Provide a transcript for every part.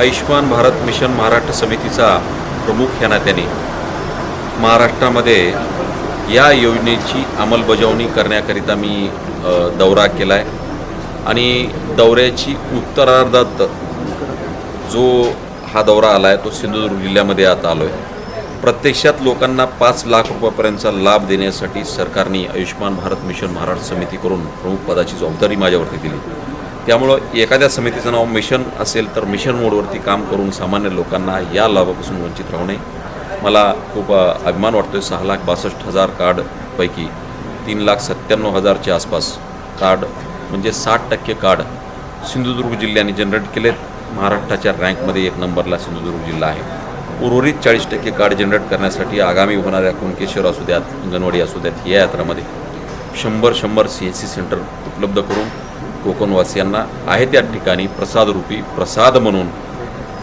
Ayushman Bharat mission Maharashtra समितीचा प्रमुख या नात्याने महाराष्ट्रामध्ये या योजनेची अंमलबजावणी करण्याकरिता मी दौरा केला आहे आणि दौऱ्याची उत्तरार्धात जो हा दौरा आला आहे तो सिंधुदुर्ग जिल्ह्यामध्ये आता आलो आहे प्रत्यक्षात लोकांना पाच लाख रुपयापर्यंतचा लाभ देण्यासाठी सरकारने आयुष्मान भारत मिशन महाराष्ट्र समितीकडून प्रमुख पदाची जबाबदारी माझ्यावरती दिली. त्यामुळं एखाद्या समितीचं नाव मिशन असेल तर मिशन मोडवरती काम करून सामान्य लोकांना या लाभापासून वंचित राहू नये. मला खूप अभिमान वाटतो आहे सहा लाख बासष्ट हजार कार्डपैकी तीन लाख सत्त्याण्णव हजारच्या आसपास कार्ड म्हणजे साठ टक्के कार्ड सिंधुदुर्ग जिल्ह्याने जनरेट केलेत. महाराष्ट्राच्या रँकमध्ये एक नंबरला सिंधुदुर्ग जिल्हा आहे. उर्वरित चाळीस टक्के कार्ड जनरेट करण्यासाठी आगामी होणाऱ्या कुणकेश्वर असू द्यात अंगणवाडी असू द्यात या यात्रामध्ये शंभर शंभर सी एस सी सेंटर उपलब्ध करून कोकणवासियांना आहे त्या ठिकाणी प्रसादरूपी प्रसाद म्हणून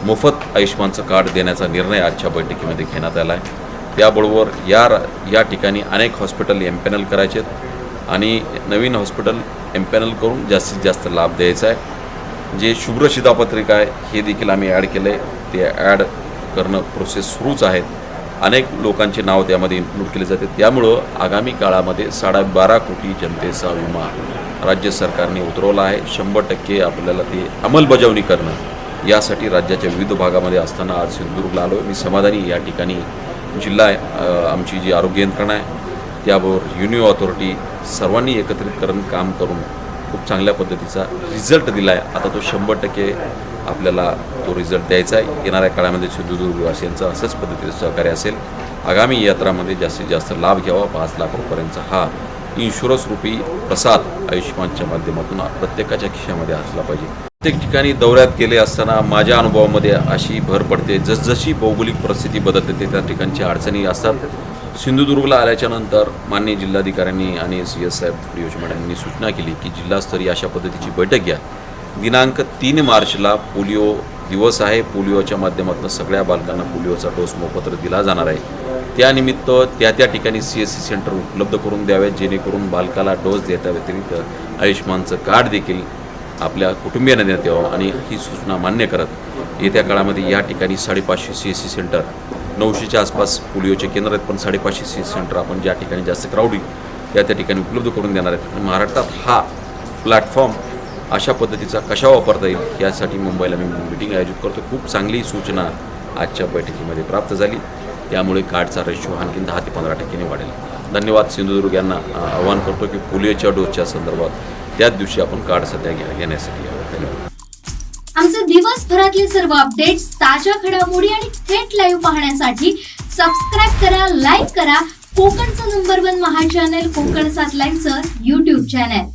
मोफत आयुष्मानचं कार्ड देण्याचा निर्णय आजच्या बैठकीमध्ये घेण्यात आला आहे त्याबरोबर या या ठिकाणी अनेक हॉस्पिटल एम्पॅनल करायचे आहेत आणि नवीन हॉस्पिटल एम्पॅनल करून जास्तीत जास्त लाभ द्यायचा आहे. जे शुभ्र शिधापत्रिका आहे हे देखील आम्ही ॲड केलं आहे ते ॲड करणं प्रोसेस सुरूच आहेत. अनेक लोकांचे नाव त्यामध्ये इन्क्लूड केले जाते. त्यामुळं आगामी काळामध्ये साडेबारा कोटी जनतेचा विमा राज्य सरकारने उतरवला आहे. शंभर टक्के आपल्याला ते अंमलबजावणी करणं यासाठी राज्याच्या विविध भागामध्ये असताना आज सिंधुदुर्गला आलो मी समाधानी या ठिकाणी जिल्हा आमची जी आरोग्य यंत्रणा आहे त्याबरोबर युनिओ ऑथॉरिटी सर्वांनी एकत्रित करून काम करून खूप चांगल्या पद्धतीचा रिझल्ट दिला आहे आता तो शंभर टक्के आपल्याला तो रिझल्ट द्यायचा आहे. येणाऱ्या काळामध्ये सिंधुदुर्गवासियांचा असंच पद्धतीचं सहकार्य असेल. आगामी यात्रामध्ये जास्तीत जास्त लाभ घ्यावा. पाच लाख रुपयांचा हा इन्शुरन्स रूपी प्रसाद आयुष्यमानच्या माध्यमातून प्रत्येकाच्या खिशामध्ये असला पाहिजे. प्रत्येक ठिकाणी दौऱ्यात गेले असताना माझ्या अनुभवामध्ये अशी भर पडते. जसजशी भौगोलिक परिस्थिती बदलते त्या ठिकाणच्या अडचणी असतात. सिंधुदुर्गला आल्याच्यानंतर माननीय जिल्हाधिकाऱ्यांनी आणि सी एस साहेब योजना मॅडमनी सूचना केली की जिल्हास्तरीय अशा पद्धतीची बैठक घ्या. दिनांक तीन मार्चला पोलिओ दिवस आहे. पोलिओच्या माध्यमातून सगळ्या बालकांना पोलिओचा डोस मोफत दिला जाणार आहे. त्यानिमित्त त्या त्या ठिकाणी सी एस सी सेंटर उपलब्ध करून द्याव्यात जेणेकरून बालकाला डोस देता व्यतिरिक्त आयुष्मानचं कार्ड देखील आपल्या कुटुंबियांना देण्यात यावं. आणि ही सूचना मान्य करत येत्या काळामध्ये या ठिकाणी साडेपाचशे सी एस सी सेंटर नऊशेच्या आसपास पोलिओचे केंद्र आहेत पण साडेपाचशे सी एस सेंटर आपण ज्या ठिकाणी जास्त क्राऊड त्या त्या ठिकाणी उपलब्ध करून देणार आहेत. आणि महाराष्ट्रात हा प्लॅटफॉर्म अशा पद्धतीचा कशा वापरता येईल यासाठी मुंबईला मी मीटिंग आयोजित करतो. खूप चांगली सूचना आजच्या बैठकीमध्ये प्राप्त झाली. त्यामुळे कार्डचा रेशो आणखी दहा ते पंधरा टक्क्यांनी वाढेल. धन्यवाद सिंधुदुर्ग यांना. आवाहन करतो की पोलिओच्या डोसच्या संदर्भात त्याच दिवशी आपण कार्ड सध्या घेण्यासाठी धन्यवाद. आमचे दिवसभरातले सर्व अपडेट्स ताज्या घडामोडी आणि थेट लाईव्ह पाहण्यासाठी सबस्क्राईब करा लाईक करा. कोकणचं नंबर वन महा चॅनल कोकण सात लाईव्हचं युट्यूब चॅनल